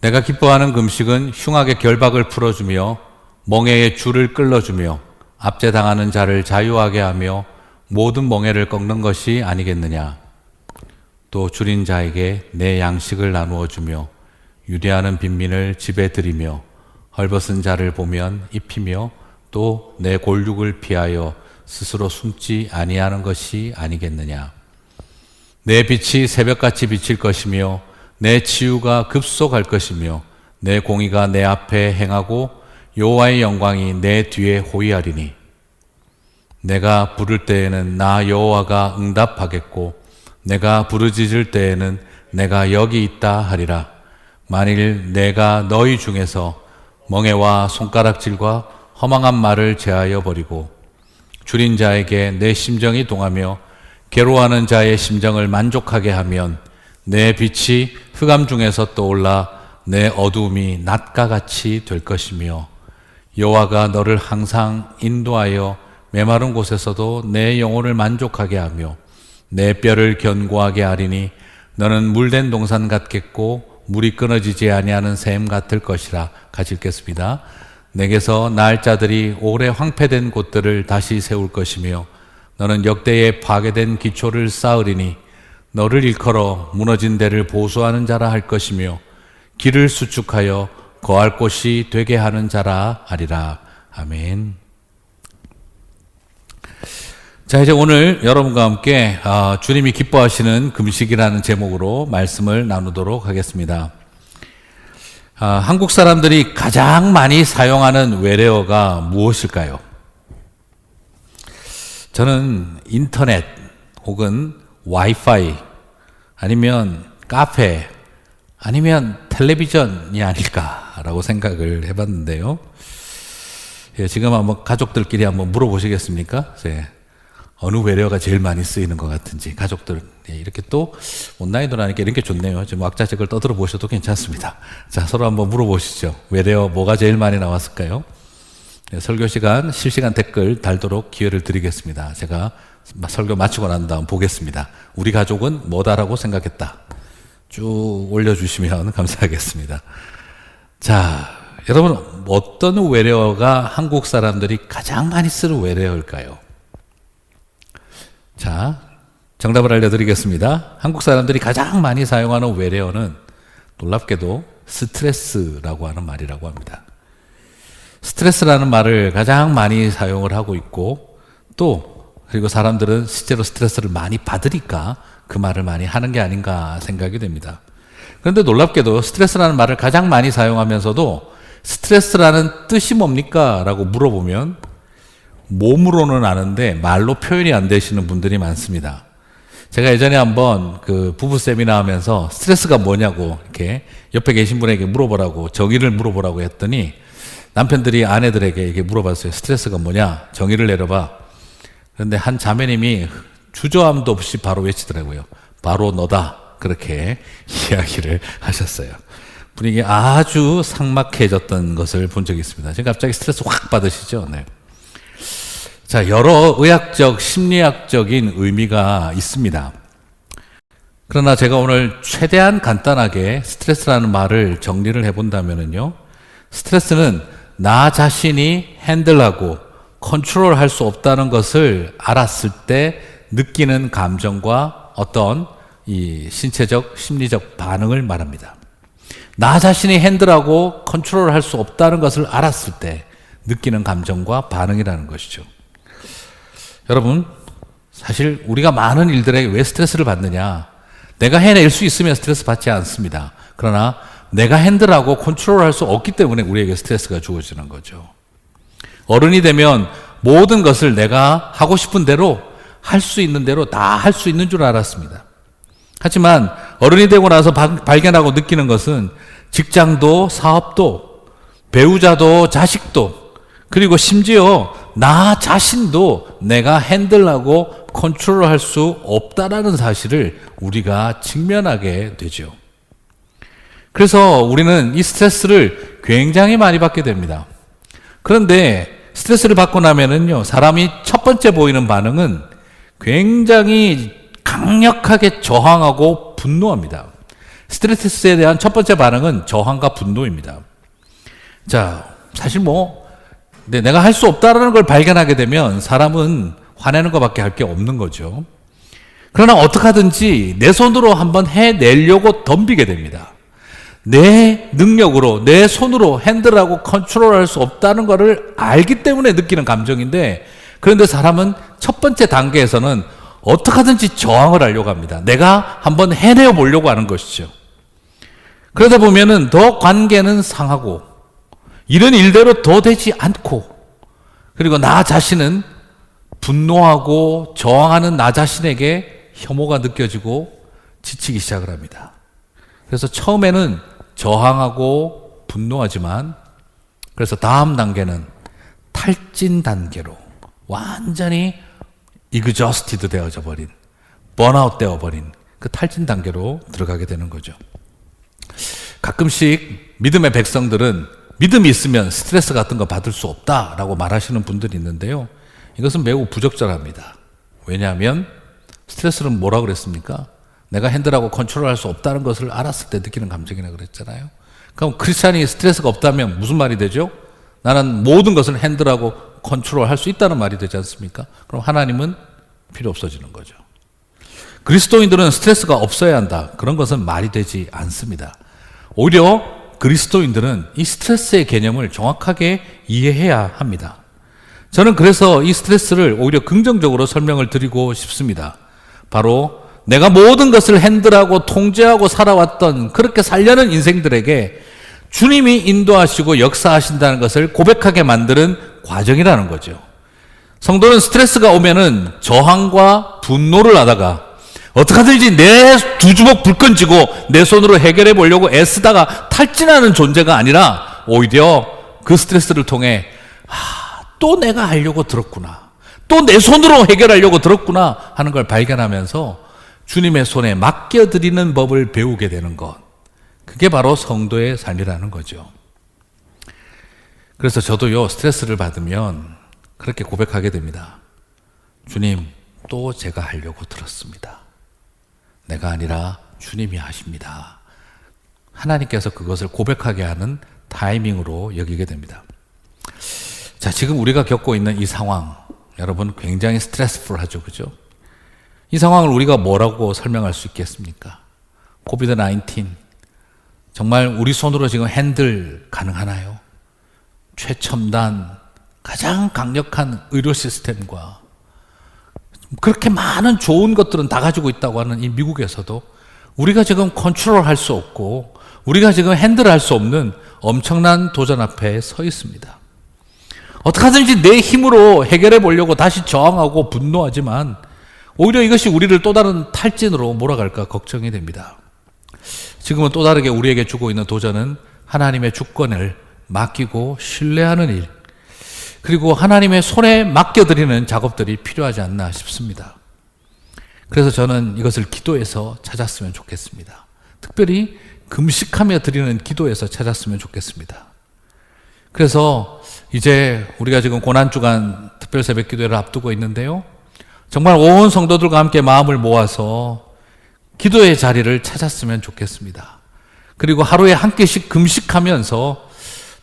내가 기뻐하는 금식은 흉악의 결박을 풀어주며 멍에의 줄을 끌어주며 압제당하는 자를 자유하게 하며 모든 멍에를 꺾는 것이 아니겠느냐. 또 줄인 자에게 내 양식을 나누어 주며 유대하는 빈민을 집에 들이며 헐벗은 자를 보면 입히며 또 내 골육을 피하여 스스로 숨지 아니하는 것이 아니겠느냐. 내 빛이 새벽같이 비칠 것이며 내 치유가 급속할 것이며 내 공의가 내 앞에 행하고 여호와의 영광이 내 뒤에 호위하리니. 내가 부를 때에는 나 여호와가 응답하겠고 내가 부르짖을 때에는 내가 여기 있다 하리라. 만일 내가 너희 중에서 멍에와 손가락질과 허망한 말을 제하여 버리고 줄인 자에게 내 심정이 동하며 괴로워하는 자의 심정을 만족하게 하면 내 빛이 흑암 중에서 떠올라 내 어두움이 낮과 같이 될 것이며 여호와가 너를 항상 인도하여 메마른 곳에서도 내 영혼을 만족하게 하며 내 뼈를 견고하게 하리니 너는 물된 동산 같겠고 물이 끊어지지 아니하는 샘 같을 것이라 같이 읽겠습니다. 내게서 날 자들이 오래 황폐된 곳들을 다시 세울 것이며 너는 역대에 파괴된 기초를 쌓으리니 너를 일컬어 무너진 데를 보수하는 자라 할 것이며 길을 수축하여 거할 곳이 되게 하는 자라 하리라. 아멘. 자, 이제 오늘 여러분과 함께 아, 주님이 기뻐하시는 금식이라는 제목으로 말씀을 나누도록 하겠습니다. 아, 한국 사람들이 가장 많이 사용하는 외래어가 무엇일까요? 저는 인터넷 혹은 와이파이 아니면 카페 아니면 텔레비전이 아닐까라고 생각을 해봤는데요. 예, 지금 한번 가족들끼리 한번 물어보시겠습니까? 예, 어느 외래어가 제일 많이 쓰이는 것 같은지 가족들 예, 이렇게 또 온라인으로 하니까 이렇게 좋네요. 좀 왁자지껄 떠들어 보셔도 괜찮습니다. 자 서로 한번 물어보시죠. 외래어 뭐가 제일 많이 나왔을까요? 예, 설교 시간 실시간 댓글 달도록 기회를 드리겠습니다. 제가 설교 마치고 난 다음 보겠습니다. 우리 가족은 뭐다라고 생각했다. 쭉 올려주시면 감사하겠습니다. 자, 여러분 어떤 외래어가 한국 사람들이 가장 많이 쓰는 외래어일까요? 자, 정답을 알려드리겠습니다. 한국 사람들이 가장 많이 사용하는 외래어는 놀랍게도 스트레스라고 하는 말이라고 합니다. 스트레스라는 말을 가장 많이 사용을 하고 있고 또 그리고 사람들은 실제로 스트레스를 많이 받으니까 그 말을 많이 하는 게 아닌가 생각이 됩니다. 그런데 놀랍게도 스트레스라는 말을 가장 많이 사용하면서도 스트레스라는 뜻이 뭡니까? 라고 물어보면 몸으로는 아는데 말로 표현이 안 되시는 분들이 많습니다. 제가 예전에 한번 그 부부 세미나 하면서 스트레스가 뭐냐고 이렇게 옆에 계신 분에게 물어보라고 정의를 물어보라고 했더니 남편들이 아내들에게 이게 물어봤어요. 스트레스가 뭐냐? 정의를 내려봐. 그런데 한 자매님이 주저함도 없이 바로 외치더라고요. 바로 너다. 그렇게 이야기를 하셨어요. 분위기 아주 삭막해졌던 것을 본 적이 있습니다. 지금 갑자기 스트레스 확 받으시죠? 네. 자, 여러 의학적, 심리학적인 의미가 있습니다. 그러나 제가 오늘 최대한 간단하게 스트레스라는 말을 정리를 해본다면요. 스트레스는 나 자신이 핸들하고 컨트롤 할 수 없다는 것을 알았을 때 느끼는 감정과 어떤 이 신체적, 심리적 반응을 말합니다. 나 자신이 핸들하고 컨트롤 할 수 없다는 것을 알았을 때 느끼는 감정과 반응이라는 것이죠. 여러분, 사실 우리가 많은 일들에 왜 스트레스를 받느냐? 내가 해낼 수 있으면 스트레스 받지 않습니다. 그러나 내가 핸들하고 컨트롤 할 수 없기 때문에 우리에게 스트레스가 주어지는 거죠. 어른이 되면 모든 것을 내가 하고 싶은 대로 할 수 있는 대로 다 할 수 있는 줄 알았습니다. 하지만 어른이 되고 나서 발견하고 느끼는 것은 직장도 사업도 배우자도 자식도 그리고 심지어 나 자신도 내가 핸들하고 컨트롤할 수 없다라는 사실을 우리가 직면하게 되죠. 그래서 우리는 이 스트레스를 굉장히 많이 받게 됩니다. 그런데 스트레스를 받고 나면은요, 사람이 첫 번째 보이는 반응은 굉장히 강력하게 저항하고 분노합니다. 스트레스에 대한 첫 번째 반응은 저항과 분노입니다. 자, 사실 뭐, 근데 내가 할 수 없다라는 걸 발견하게 되면 사람은 화내는 것밖에 할 게 없는 거죠. 그러나 어떻게 하든지 내 손으로 한번 해내려고 덤비게 됩니다. 내 능력으로, 내 손으로 핸들하고 컨트롤할 수 없다는 것을 알기 때문에 느끼는 감정인데, 그런데 사람은 첫 번째 단계에서는 어떻게 하든지 저항을 하려고 합니다. 내가 한번 해내어 보려고 하는 것이죠. 그러다 보면은 더 관계는 상하고, 이런 일대로 더 되지 않고, 그리고 나 자신은 분노하고 저항하는 나 자신에게 혐오가 느껴지고 지치기 시작을 합니다. 그래서 처음에는 저항하고 분노하지만 그래서 다음 단계는 탈진 단계로 완전히 이그저스티드 되어져 버린 번아웃 되어 버린 그 탈진 단계로 들어가게 되는 거죠. 가끔씩 믿음의 백성들은 믿음이 있으면 스트레스 같은 거 받을 수 없다라고 말하시는 분들이 있는데요. 이것은 매우 부적절합니다. 왜냐하면 스트레스는 뭐라 그랬습니까? 내가 핸들하고 컨트롤할 수 없다는 것을 알았을 때 느끼는 감정이라 그랬잖아요. 그럼 크리스찬이 스트레스가 없다면 무슨 말이 되죠? 나는 모든 것을 핸들하고 컨트롤할 수 있다는 말이 되지 않습니까? 그럼 하나님은 필요 없어지는 거죠. 그리스도인들은 스트레스가 없어야 한다. 그런 것은 말이 되지 않습니다. 오히려 그리스도인들은 이 스트레스의 개념을 정확하게 이해해야 합니다. 저는 그래서 이 스트레스를 오히려 긍정적으로 설명을 드리고 싶습니다. 바로 내가 모든 것을 핸들하고 통제하고 살아왔던 그렇게 살려는 인생들에게 주님이 인도하시고 역사하신다는 것을 고백하게 만드는 과정이라는 거죠. 성도는 스트레스가 오면은 저항과 분노를 하다가 어떡하든지 내 두 주먹 불끈 쥐고 내 손으로 해결해 보려고 애쓰다가 탈진하는 존재가 아니라 오히려 그 스트레스를 통해 아, 또 내가 하려고 들었구나. 또 내 손으로 해결하려고 들었구나 하는 걸 발견하면서 주님의 손에 맡겨드리는 법을 배우게 되는 것. 그게 바로 성도의 삶이라는 거죠. 그래서 저도요, 스트레스를 받으면 그렇게 고백하게 됩니다. 주님, 또 제가 하려고 들었습니다. 내가 아니라 주님이 하십니다. 하나님께서 그것을 고백하게 하는 타이밍으로 여기게 됩니다. 자, 지금 우리가 겪고 있는 이 상황, 여러분 굉장히 스트레스풀 하죠. 그죠? 이 상황을 우리가 뭐라고 설명할 수 있겠습니까? 코비드 19. 정말 우리 손으로 지금 핸들 가능하나요? 최첨단, 가장 강력한 의료 시스템과 그렇게 많은 좋은 것들은 다 가지고 있다고 하는 이 미국에서도 우리가 지금 컨트롤 할 수 없고 우리가 지금 핸들 할 수 없는 엄청난 도전 앞에 서 있습니다. 어떻게 하든지 내 힘으로 해결해 보려고 다시 저항하고 분노하지만 오히려 이것이 우리를 또 다른 탈진으로 몰아갈까 걱정이 됩니다. 지금은 또 다르게 우리에게 주고 있는 도전은 하나님의 주권을 맡기고 신뢰하는 일, 그리고 하나님의 손에 맡겨드리는 작업들이 필요하지 않나 싶습니다. 그래서 저는 이것을 기도에서 찾았으면 좋겠습니다. 특별히 금식하며 드리는 기도에서 찾았으면 좋겠습니다. 그래서 이제 우리가 지금 고난주간 특별 새벽 기도회를 앞두고 있는데요. 정말 온 성도들과 함께 마음을 모아서 기도의 자리를 찾았으면 좋겠습니다. 그리고 하루에 한 끼씩 금식하면서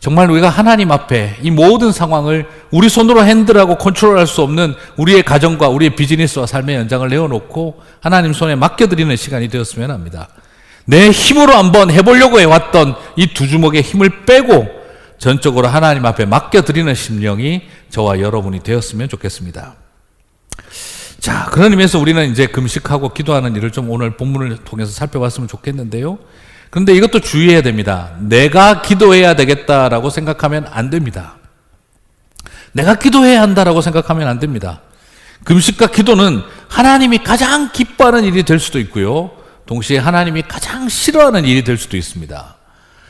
정말 우리가 하나님 앞에 이 모든 상황을 우리 손으로 핸들하고 컨트롤할 수 없는 우리의 가정과 우리의 비즈니스와 삶의 연장을 내어놓고 하나님 손에 맡겨드리는 시간이 되었으면 합니다. 내 힘으로 한번 해보려고 해왔던 이 두 주먹의 힘을 빼고 전적으로 하나님 앞에 맡겨드리는 심령이 저와 여러분이 되었으면 좋겠습니다. 자, 그런 의미에서 우리는 이제 금식하고 기도하는 일을 좀 오늘 본문을 통해서 살펴봤으면 좋겠는데요. 그런데 이것도 주의해야 됩니다. 내가 기도해야 되겠다라고 생각하면 안 됩니다. 내가 기도해야 한다라고 생각하면 안 됩니다. 금식과 기도는 하나님이 가장 기뻐하는 일이 될 수도 있고요. 동시에 하나님이 가장 싫어하는 일이 될 수도 있습니다.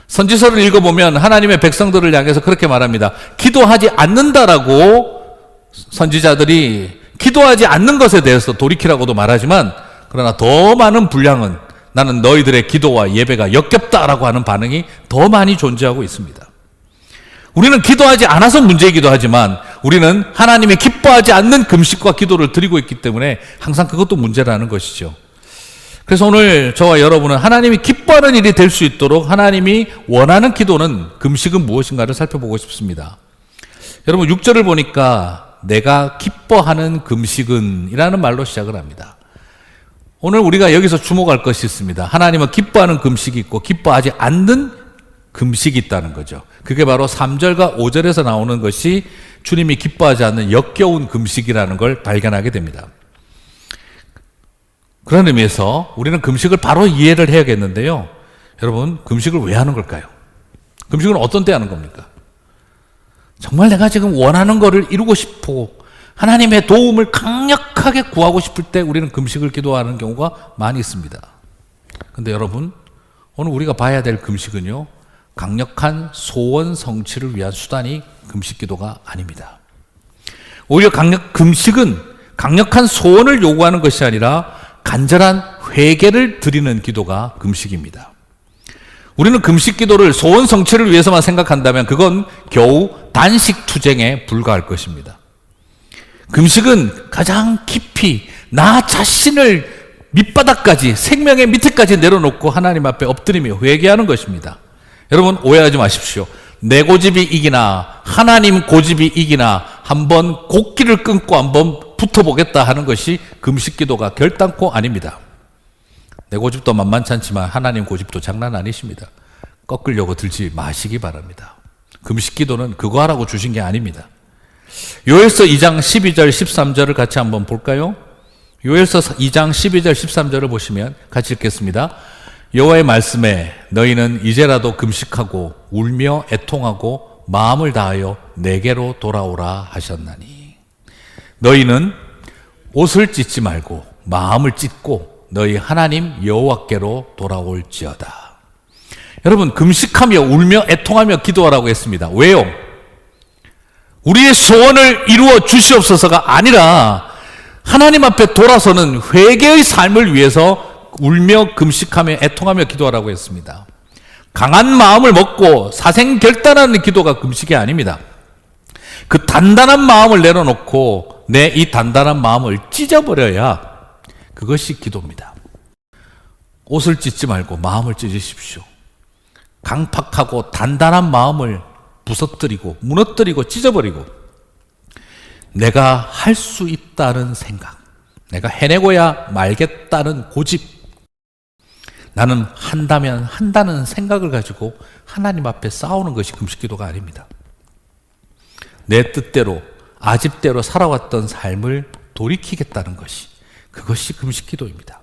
선지서를 읽어보면 하나님의 백성들을 향해서 그렇게 말합니다. 기도하지 않는다라고 선지자들이 기도하지 않는 것에 대해서 돌이키라고도 말하지만 그러나 더 많은 분량은 나는 너희들의 기도와 예배가 역겹다라고 하는 반응이 더 많이 존재하고 있습니다. 우리는 기도하지 않아서 문제이기도 하지만 우리는 하나님이 기뻐하지 않는 금식과 기도를 드리고 있기 때문에 항상 그것도 문제라는 것이죠. 그래서 오늘 저와 여러분은 하나님이 기뻐하는 일이 될 수 있도록 하나님이 원하는 기도는 금식은 무엇인가를 살펴보고 싶습니다. 여러분 6절을 보니까 내가 기뻐하는 금식은 이라는 말로 시작을 합니다. 오늘 우리가 여기서 주목할 것이 있습니다. 하나님은 기뻐하는 금식이 있고 기뻐하지 않는 금식이 있다는 거죠. 그게 바로 3절과 5절에서 나오는 것이 주님이 기뻐하지 않는 역겨운 금식이라는 걸 발견하게 됩니다. 그런 의미에서 우리는 금식을 바로 이해를 해야겠는데요. 여러분, 금식을 왜 하는 걸까요? 금식은 어떤 때 하는 겁니까? 정말 내가 지금 원하는 거를 이루고 싶고 하나님의 도움을 강력하게 구하고 싶을 때 우리는 금식을 기도하는 경우가 많이 있습니다. 근데 여러분, 오늘 우리가 봐야 될 금식은요, 강력한 소원 성취를 위한 수단이 금식 기도가 아닙니다. 오히려 강력, 금식은 강력한 소원을 요구하는 것이 아니라 간절한 회개를 드리는 기도가 금식입니다. 우리는 금식 기도를 소원 성취를 위해서만 생각한다면 그건 겨우 단식 투쟁에 불과할 것입니다. 금식은 가장 깊이 나 자신을 밑바닥까지 생명의 밑에까지 내려놓고 하나님 앞에 엎드리며 회개하는 것입니다. 여러분 오해하지 마십시오. 내 고집이 이기나 하나님 고집이 이기나 한번 곡기를 끊고 한번 붙어보겠다 하는 것이 금식 기도가 결단코 아닙니다. 내 고집도 만만치 않지만 하나님 고집도 장난 아니십니다. 꺾으려고 들지 마시기 바랍니다. 금식 기도는 그거 하라고 주신 게 아닙니다. 요엘서 2장 12절 13절을 같이 한번 볼까요? 요엘서 2장 12절 13절을 보시면 같이 읽겠습니다. 여호와의 말씀에 너희는 이제라도 금식하고 울며 애통하고 마음을 다하여 내게로 돌아오라 하셨나니 너희는 옷을 찢지 말고 마음을 찢고 너희 하나님 여호와께로 돌아올지어다. 여러분 금식하며 울며 애통하며 기도하라고 했습니다. 왜요? 우리의 소원을 이루어 주시옵소서가 아니라 하나님 앞에 돌아서는 회개의 삶을 위해서 울며 금식하며 애통하며 기도하라고 했습니다. 강한 마음을 먹고 사생 결단하는 기도가 금식이 아닙니다. 그 단단한 마음을 내려놓고 내 이 단단한 마음을 찢어버려야 그것이 기도입니다. 옷을 찢지 말고 마음을 찢으십시오. 강팍하고 단단한 마음을 부서뜨리고 무너뜨리고 찢어버리고 내가 할 수 있다는 생각, 내가 해내고야 말겠다는 고집, 나는 한다면 한다는 생각을 가지고 하나님 앞에 싸우는 것이 금식 기도가 아닙니다. 내 뜻대로 아집대로 살아왔던 삶을 돌이키겠다는 것이 그것이 금식 기도입니다.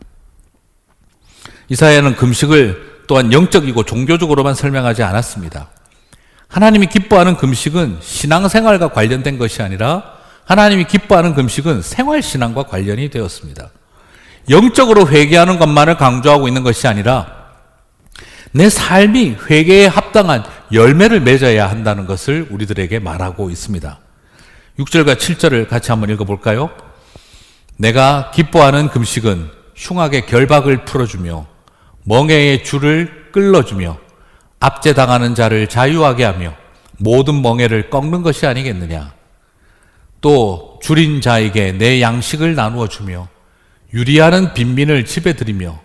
이사야는 금식을 또한 영적이고 종교적으로만 설명하지 않았습니다. 하나님이 기뻐하는 금식은 신앙생활과 관련된 것이 아니라 하나님이 기뻐하는 금식은 생활신앙과 관련이 되었습니다. 영적으로 회개하는 것만을 강조하고 있는 것이 아니라 내 삶이 회개에 합당한 열매를 맺어야 한다는 것을 우리들에게 말하고 있습니다. 6절과 7절을 같이 한번 읽어볼까요? 내가 기뻐하는 금식은 흉악의 결박을 풀어주며 멍에의 줄을 끌어주며 압제당하는 자를 자유하게 하며 모든 멍에를 꺾는 것이 아니겠느냐. 또 줄인 자에게 내 양식을 나누어 주며 유리하는 빈민을 집에 들이며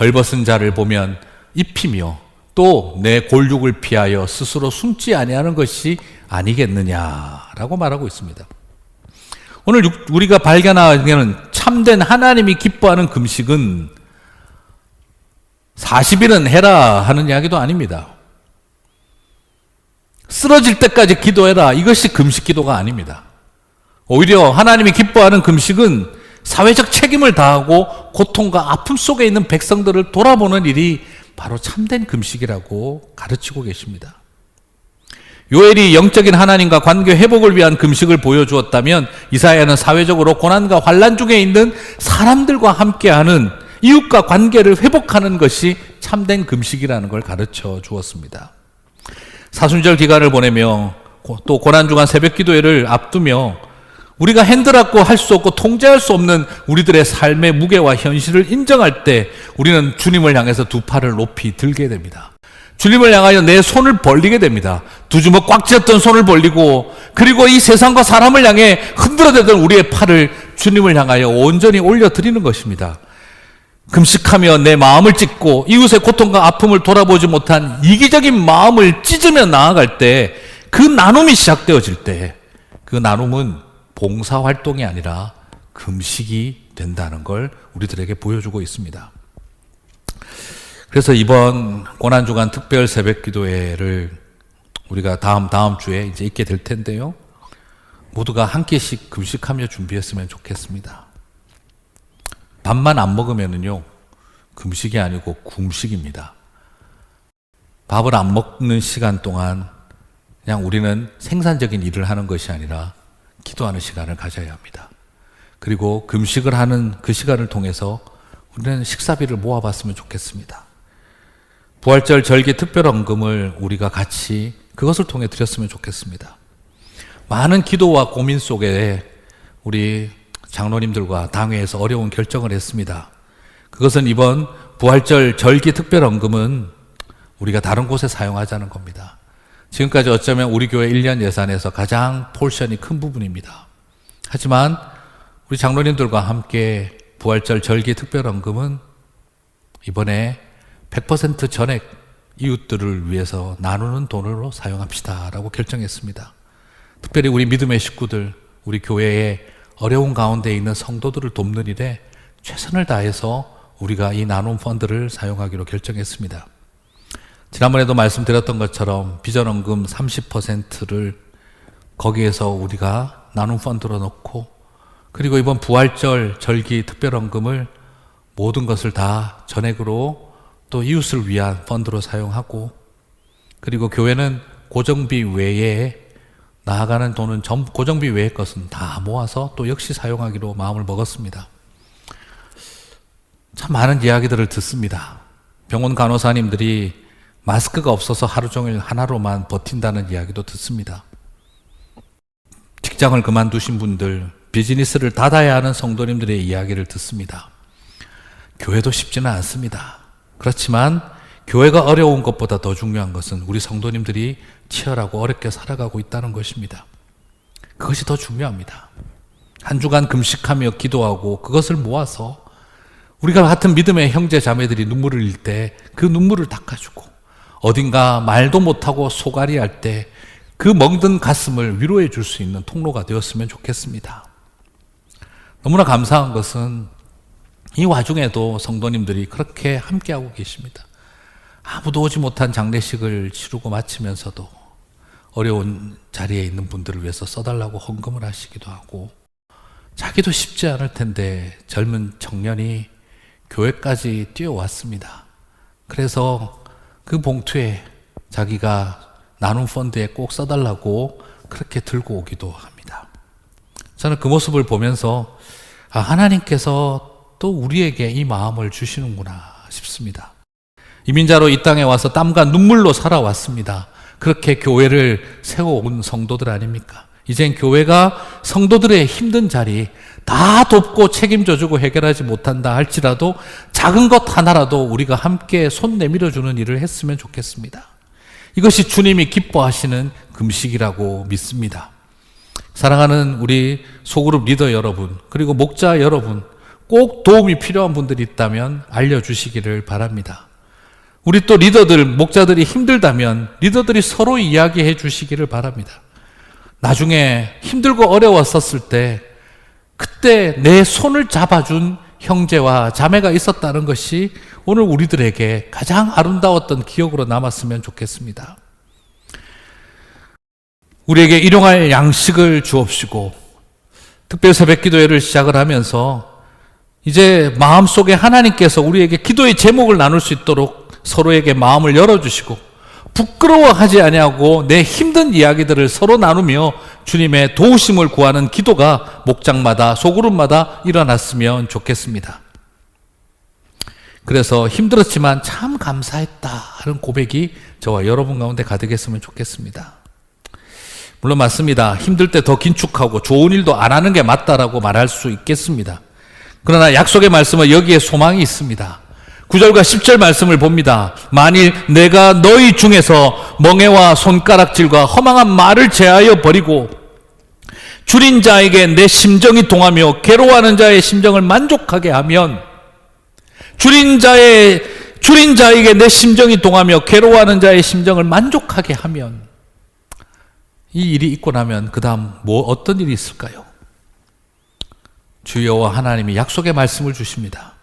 헐벗은 자를 보면 입히며 또 내 골육을 피하여 스스로 숨지 아니하는 것이 아니겠느냐라고 말하고 있습니다. 오늘 우리가 발견하는 참된 하나님이 기뻐하는 금식은 40일은 해라 하는 이야기도 아닙니다. 쓰러질 때까지 기도해라. 이것이 금식 기도가 아닙니다. 오히려 하나님이 기뻐하는 금식은 사회적 책임을 다하고 고통과 아픔 속에 있는 백성들을 돌아보는 일이 바로 참된 금식이라고 가르치고 계십니다. 요엘이 영적인 하나님과 관계 회복을 위한 금식을 보여주었다면 이사야는 사회적으로 고난과 환란 중에 있는 사람들과 함께하는 이웃과 관계를 회복하는 것이 참된 금식이라는 걸 가르쳐 주었습니다. 사순절 기간을 보내며 또 고난 중한 새벽 기도회를 앞두며 우리가 핸들하고 할 수 없고 통제할 수 없는 우리들의 삶의 무게와 현실을 인정할 때 우리는 주님을 향해서 두 팔을 높이 들게 됩니다. 주님을 향하여 내 손을 벌리게 됩니다. 두 주먹 꽉 쥐었던 손을 벌리고 그리고 이 세상과 사람을 향해 흔들어대던 우리의 팔을 주님을 향하여 온전히 올려드리는 것입니다. 금식하며 내 마음을 찢고 이웃의 고통과 아픔을 돌아보지 못한 이기적인 마음을 찢으며 나아갈 때 그 나눔이 시작되어질 때 그 나눔은 봉사 활동이 아니라 금식이 된다는 걸 우리들에게 보여주고 있습니다. 그래서 이번 고난 주간 특별 새벽 기도회를 우리가 다음 다음 주에 이제 있게 될 텐데요. 모두가 한 끼씩 금식하며 준비했으면 좋겠습니다. 밥만 안 먹으면은요, 금식이 아니고 굶식입니다. 밥을 안 먹는 시간 동안 그냥 우리는 생산적인 일을 하는 것이 아니라 기도하는 시간을 가져야 합니다. 그리고 금식을 하는 그 시간을 통해서 우리는 식사비를 모아봤으면 좋겠습니다. 부활절 절기 특별헌금을 우리가 같이 그것을 통해 드렸으면 좋겠습니다. 많은 기도와 고민 속에 우리 장로님들과 당회에서 어려운 결정을 했습니다. 그것은 이번 부활절 절기 특별헌금은 우리가 다른 곳에 사용하자는 겁니다. 지금까지 어쩌면 우리 교회 1년 예산에서 가장 폴션이 큰 부분입니다. 하지만 우리 장로님들과 함께 부활절 절기 특별헌금은 이번에 100% 전액 이웃들을 위해서 나누는 돈으로 사용합시다 라고 결정했습니다. 특별히 우리 믿음의 식구들, 우리 교회에 어려운 가운데 있는 성도들을 돕는 일에 최선을 다해서 우리가 이 나눔 펀드를 사용하기로 결정했습니다. 지난번에도 말씀드렸던 것처럼 비전원금 30%를 거기에서 우리가 나눔 펀드로 넣고 그리고 이번 부활절 절기 특별원금을 모든 것을 다 전액으로 또 이웃을 위한 펀드로 사용하고 그리고 교회는 고정비 외에 나아가는 돈은 전 고정비 외의 것은 다 모아서 또 역시 사용하기로 마음을 먹었습니다. 참 많은 이야기들을 듣습니다. 병원 간호사님들이 마스크가 없어서 하루 종일 하나로만 버틴다는 이야기도 듣습니다. 직장을 그만두신 분들, 비즈니스를 닫아야 하는 성도님들의 이야기를 듣습니다. 교회도 쉽지는 않습니다. 그렇지만 교회가 어려운 것보다 더 중요한 것은 우리 성도님들이 치열하고 어렵게 살아가고 있다는 것입니다. 그것이 더 중요합니다. 한 주간 금식하며 기도하고 그것을 모아서 우리가 같은 믿음의 형제 자매들이 눈물을 흘릴 때 그 눈물을 닦아주고 어딘가 말도 못하고 소갈이 할 때 그 멍든 가슴을 위로해 줄 수 있는 통로가 되었으면 좋겠습니다. 너무나 감사한 것은 이 와중에도 성도님들이 그렇게 함께하고 계십니다. 아무도 오지 못한 장례식을 치르고 마치면서도 어려운 자리에 있는 분들을 위해서 써달라고 헌금을 하시기도 하고 자기도 쉽지 않을 텐데 젊은 청년이 교회까지 뛰어왔습니다. 그래서 그 봉투에 자기가 나눔 펀드에 꼭 써달라고 그렇게 들고 오기도 합니다. 저는 그 모습을 보면서 아, 하나님께서 또 우리에게 이 마음을 주시는구나 싶습니다. 이민자로 이 땅에 와서 땀과 눈물로 살아왔습니다. 그렇게 교회를 세워온 성도들 아닙니까? 이젠 교회가 성도들의 힘든 자리 다 돕고 책임져주고 해결하지 못한다 할지라도 작은 것 하나라도 우리가 함께 손 내밀어주는 일을 했으면 좋겠습니다. 이것이 주님이 기뻐하시는 금식이라고 믿습니다. 사랑하는 우리 소그룹 리더 여러분, 그리고 목자 여러분, 꼭 도움이 필요한 분들이 있다면 알려주시기를 바랍니다. 우리 또 리더들, 목자들이 힘들다면 리더들이 서로 이야기해 주시기를 바랍니다. 나중에 힘들고 어려웠었을 때 그때 내 손을 잡아준 형제와 자매가 있었다는 것이 오늘 우리들에게 가장 아름다웠던 기억으로 남았으면 좋겠습니다. 우리에게 일용할 양식을 주옵시고 특별 새벽 기도회를 시작을 하면서 이제 마음속에 하나님께서 우리에게 기도의 제목을 나눌 수 있도록 서로에게 마음을 열어주시고 부끄러워하지 아니하고 내 힘든 이야기들을 서로 나누며 주님의 도우심을 구하는 기도가 목장마다 소그룹마다 일어났으면 좋겠습니다. 그래서 힘들었지만 참 감사했다 하는 고백이 저와 여러분 가운데 가득했으면 좋겠습니다. 물론 맞습니다. 힘들 때 더 긴축하고 좋은 일도 안 하는 게 맞다라고 말할 수 있겠습니다. 그러나 약속의 말씀은 여기에 소망이 있습니다. 9절과 10절 말씀을 봅니다. 만일 내가 너희 중에서 멍해와 손가락질과 허망한 말을 제하여 버리고 줄인 자에게 내 심정이 동하며 괴로워하는 자의 심정을 만족하게 하면 줄인 자의 줄인 자에게 내 심정이 동하며 괴로워하는 자의 심정을 만족하게 하면 이 일이 있고 나면 그다음 뭐 어떤 일이 있을까요? 주여와 하나님이 약속의 말씀을 주십니다.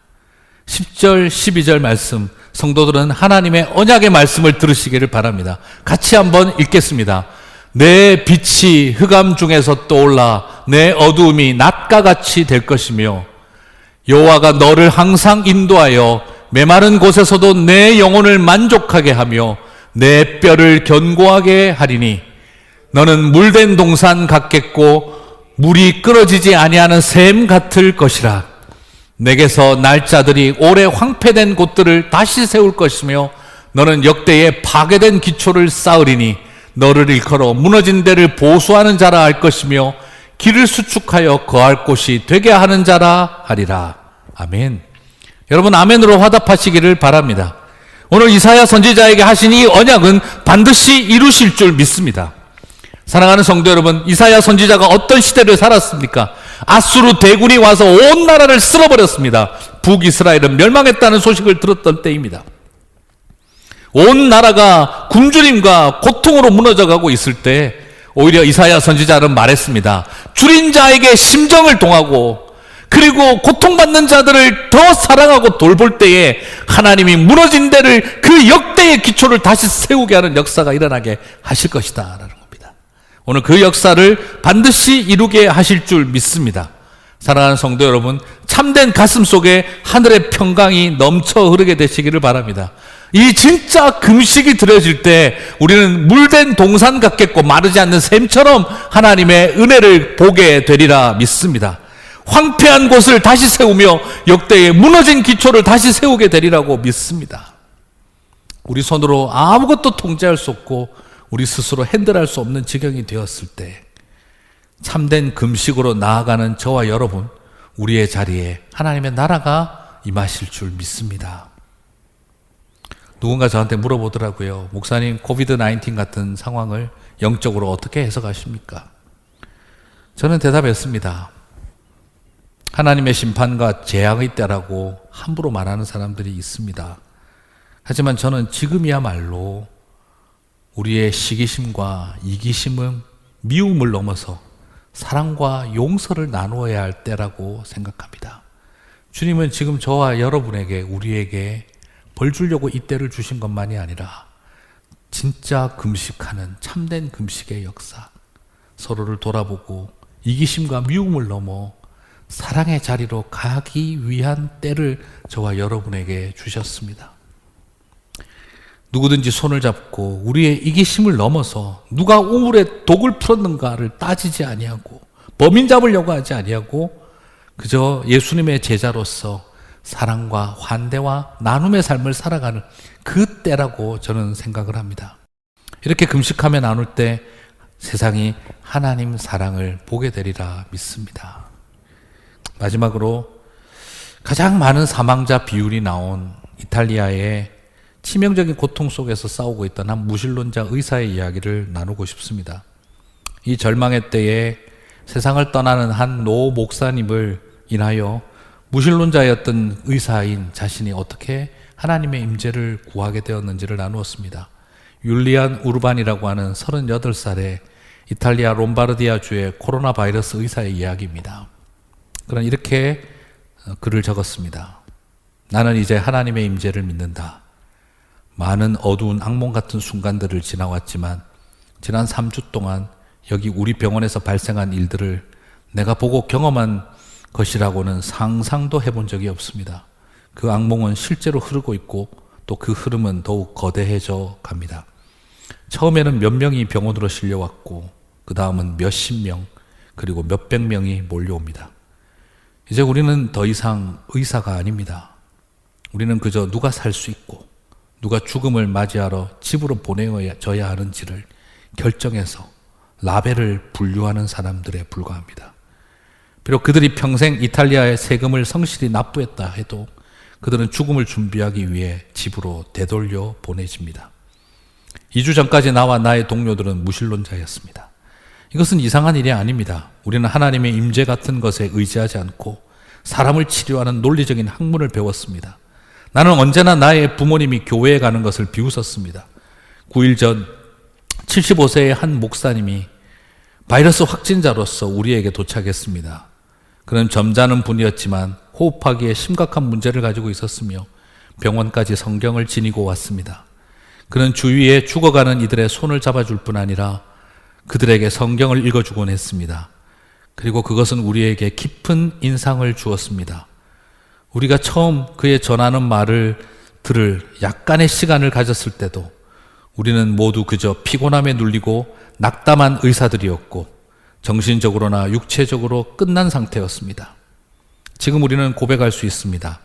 10절, 12절 말씀 성도들은 하나님의 언약의 말씀을 들으시기를 바랍니다. 같이 한번 읽겠습니다. 내 빛이 흑암 중에서 떠올라 내 어두움이 낮과 같이 될 것이며 여호와가 너를 항상 인도하여 메마른 곳에서도 내 영혼을 만족하게 하며 내 뼈를 견고하게 하리니 너는 물된 동산 같겠고 물이 끊어지지 아니하는 샘 같을 것이라 내게서 날짜들이 오래 황폐된 곳들을 다시 세울 것이며 너는 역대에 파괴된 기초를 쌓으리니 너를 일컬어 무너진 데를 보수하는 자라 할 것이며 길을 수축하여 거할 곳이 되게 하는 자라 하리라. 아멘. 여러분 아멘으로 화답하시기를 바랍니다. 오늘 이사야 선지자에게 하신 이 언약은 반드시 이루실 줄 믿습니다. 사랑하는 성도 여러분, 이사야 선지자가 어떤 시대를 살았습니까? 아수르 대군이 와서 온 나라를 쓸어버렸습니다. 북이스라엘은 멸망했다는 소식을 들었던 때입니다. 온 나라가 굶주림과 고통으로 무너져가고 있을 때 오히려 이사야 선지자는 말했습니다. 줄인 자에게 심정을 동하고 그리고 고통받는 자들을 더 사랑하고 돌볼 때에 하나님이 무너진 데를 그 역대의 기초를 다시 세우게 하는 역사가 일어나게 하실 것이다. 오늘 그 역사를 반드시 이루게 하실 줄 믿습니다. 사랑하는 성도 여러분, 참된 가슴 속에 하늘의 평강이 넘쳐 흐르게 되시기를 바랍니다. 이 진짜 금식이 들어질 때 우리는 물된 동산 같겠고 마르지 않는 샘처럼 하나님의 은혜를 보게 되리라 믿습니다. 황폐한 곳을 다시 세우며 역대의 무너진 기초를 다시 세우게 되리라고 믿습니다. 우리 손으로 아무것도 통제할 수 없고 우리 스스로 핸들할 수 없는 지경이 되었을 때 참된 금식으로 나아가는 저와 여러분 우리의 자리에 하나님의 나라가 임하실 줄 믿습니다. 누군가 저한테 물어보더라고요. 목사님, 코비드 19 같은 상황을 영적으로 어떻게 해석하십니까? 저는 대답했습니다. 하나님의 심판과 재앙의 때라고 함부로 말하는 사람들이 있습니다. 하지만 저는 지금이야말로 우리의 시기심과 이기심은 미움을 넘어서 사랑과 용서를 나누어야 할 때라고 생각합니다. 주님은 지금 저와 여러분에게, 우리에게 벌 주려고 이 때를 주신 것만이 아니라 진짜 금식하는 참된 금식의 역사, 서로를 돌아보고 이기심과 미움을 넘어 사랑의 자리로 가기 위한 때를 저와 여러분에게 주셨습니다. 누구든지 손을 잡고 우리의 이기심을 넘어서 누가 우물에 독을 풀었는가를 따지지 아니하고 범인 잡으려고 하지 아니하고 그저 예수님의 제자로서 사랑과 환대와 나눔의 삶을 살아가는 그 때라고 저는 생각을 합니다. 이렇게 금식하며 나눌 때 세상이 하나님 사랑을 보게 되리라 믿습니다. 마지막으로 가장 많은 사망자 비율이 나온 이탈리아의 치명적인 고통 속에서 싸우고 있던 한 무신론자 의사의 이야기를 나누고 싶습니다. 이 절망의 때에 세상을 떠나는 한 노 목사님을 인하여 무신론자였던 의사인 자신이 어떻게 하나님의 임재를 구하게 되었는지를 나누었습니다. 율리안 우르반이라고 하는 38살의 이탈리아 롬바르디아 주의 코로나 바이러스 의사의 이야기입니다. 그런 이렇게 글을 적었습니다. 나는 이제 하나님의 임재를 믿는다. 많은 어두운 악몽 같은 순간들을 지나왔지만 지난 3주 동안 여기 우리 병원에서 발생한 일들을 내가 보고 경험한 것이라고는 상상도 해본 적이 없습니다. 그 악몽은 실제로 흐르고 있고 또 그 흐름은 더욱 거대해져 갑니다. 처음에는 몇 명이 병원으로 실려왔고 그 다음은 몇십 명 그리고 몇백 명이 몰려옵니다. 이제 우리는 더 이상 의사가 아닙니다. 우리는 그저 누가 살 수 있고 누가 죽음을 맞이하러 집으로 보내져야 하는지를 결정해서 라벨을 분류하는 사람들에 불과합니다. 비록 그들이 평생 이탈리아의 세금을 성실히 납부했다 해도 그들은 죽음을 준비하기 위해 집으로 되돌려 보내집니다. 2주 전까지 나와 나의 동료들은 무신론자였습니다. 이것은 이상한 일이 아닙니다. 우리는 하나님의 임재 같은 것에 의지하지 않고 사람을 치료하는 논리적인 학문을 배웠습니다. 나는 언제나 나의 부모님이 교회에 가는 것을 비웃었습니다. 9일 전 75세의 한 목사님이 바이러스 확진자로서 우리에게 도착했습니다. 그는 점잖은 분이었지만 호흡하기에 심각한 문제를 가지고 있었으며 병원까지 성경을 지니고 왔습니다. 그는 주위에 죽어가는 이들의 손을 잡아줄 뿐 아니라 그들에게 성경을 읽어주곤 했습니다. 그리고 그것은 우리에게 깊은 인상을 주었습니다. 우리가 처음 그의 전하는 말을 들을 약간의 시간을 가졌을 때도 우리는 모두 그저 피곤함에 눌리고 낙담한 의사들이었고 정신적으로나 육체적으로 끝난 상태였습니다. 지금 우리는 고백할 수 있습니다.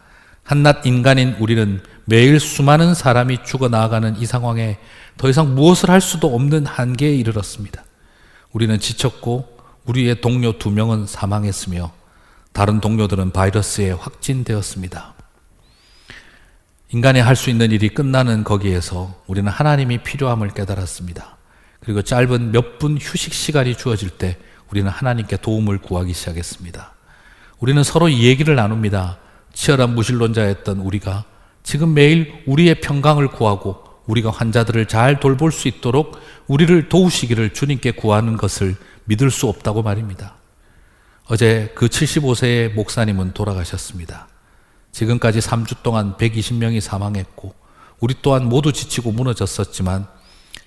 한낱 인간인 우리는 매일 수많은 사람이 죽어 나아가는 이 상황에 더 이상 무엇을 할 수도 없는 한계에 이르렀습니다. 우리는 지쳤고 우리의 동료 두 명은 사망했으며 다른 동료들은 바이러스에 확진되었습니다. 인간이 할 수 있는 일이 끝나는 거기에서 우리는 하나님이 필요함을 깨달았습니다. 그리고 짧은 몇 분 휴식 시간이 주어질 때 우리는 하나님께 도움을 구하기 시작했습니다. 우리는 서로 이 얘기를 나눕니다. 치열한 무신론자였던 우리가 지금 매일 우리의 평강을 구하고 우리가 환자들을 잘 돌볼 수 있도록 우리를 도우시기를 주님께 구하는 것을 믿을 수 없다고 말입니다. 어제 그 75세의 목사님은 돌아가셨습니다. 지금까지 3주 동안 120명이 사망했고 우리 또한 모두 지치고 무너졌었지만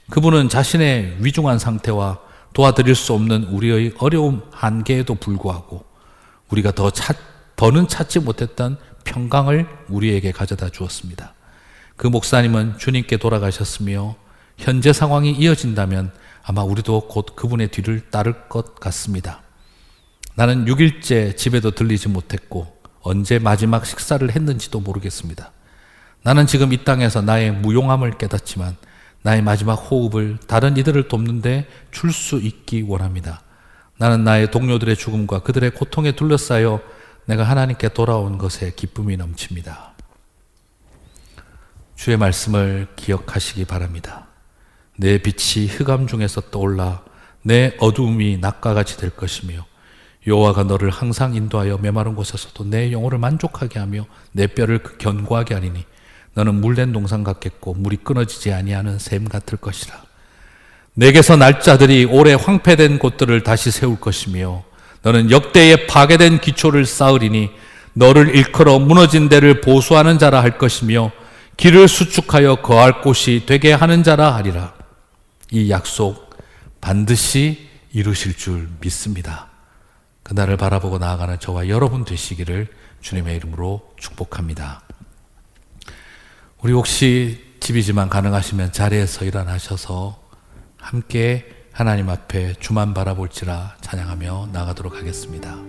그분은 자신의 위중한 상태와 도와드릴 수 없는 우리의 어려움 한계에도 불구하고 우리가 더 찾, 더는 찾지 못했던 평강을 우리에게 가져다 주었습니다. 그 목사님은 주님께 돌아가셨으며 현재 상황이 이어진다면 아마 우리도 곧 그분의 뒤를 따를 것 같습니다. 나는 6일째 집에도 들리지 못했고 언제 마지막 식사를 했는지도 모르겠습니다. 나는 지금 이 땅에서 나의 무용함을 깨닫지만 나의 마지막 호흡을 다른 이들을 돕는데 줄 수 있기 원합니다. 나는 나의 동료들의 죽음과 그들의 고통에 둘러싸여 내가 하나님께 돌아온 것에 기쁨이 넘칩니다. 주의 말씀을 기억하시기 바랍니다. 내 빛이 흑암 중에서 떠올라 내 어두움이 낮과 같이 될 것이며 여호와가 너를 항상 인도하여 메마른 곳에서도 내 영혼을 만족하게 하며 내 뼈를 견고하게 하리니 너는 물된 동산 같겠고 물이 끊어지지 아니하는 샘 같을 것이라. 내게서 날짜들이 오래 황폐된 곳들을 다시 세울 것이며 너는 역대의 파괴된 기초를 쌓으리니 너를 일컬어 무너진 데를 보수하는 자라 할 것이며 길을 수축하여 거할 곳이 되게 하는 자라 하리라. 이 약속 반드시 이루실 줄 믿습니다. 그날을 바라보고 나아가는 저와 여러분 되시기를 주님의 이름으로 축복합니다. 우리 혹시 집이지만 가능하시면 자리에서 일어나셔서 함께 하나님 앞에 주만 바라볼지라 찬양하며 나가도록 하겠습니다.